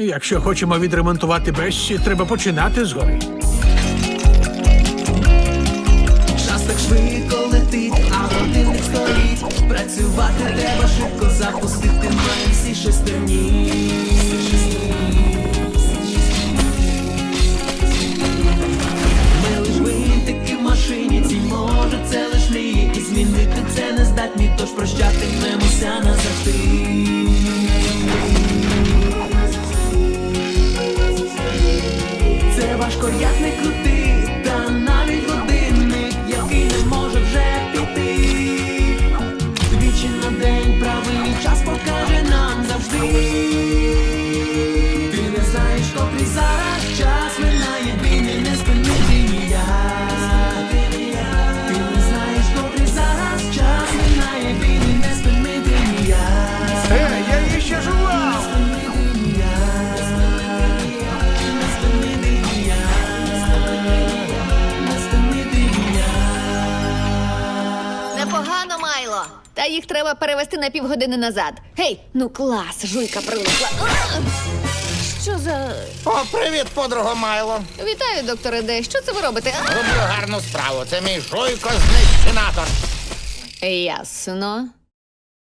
Якщо хочемо відремонтувати Бессі, треба починати згори. Час так швидко летить, а годинник стоїть. Працювати треба швидко запустити на всі шестерні. Важко, як не крути, та навіть годинник, який не може вже піти. Двічі на день правильний час покаже Непогано, Майло. Та їх треба перевести на півгодини назад. Гей, ну клас, жуйка прилипла. А! Що за. О, привіт, подруга Майло. Вітаю, докторе Де. Що це ви робите? А? Роблю гарну справу. Це мій жуйко знищенатор. Ясно.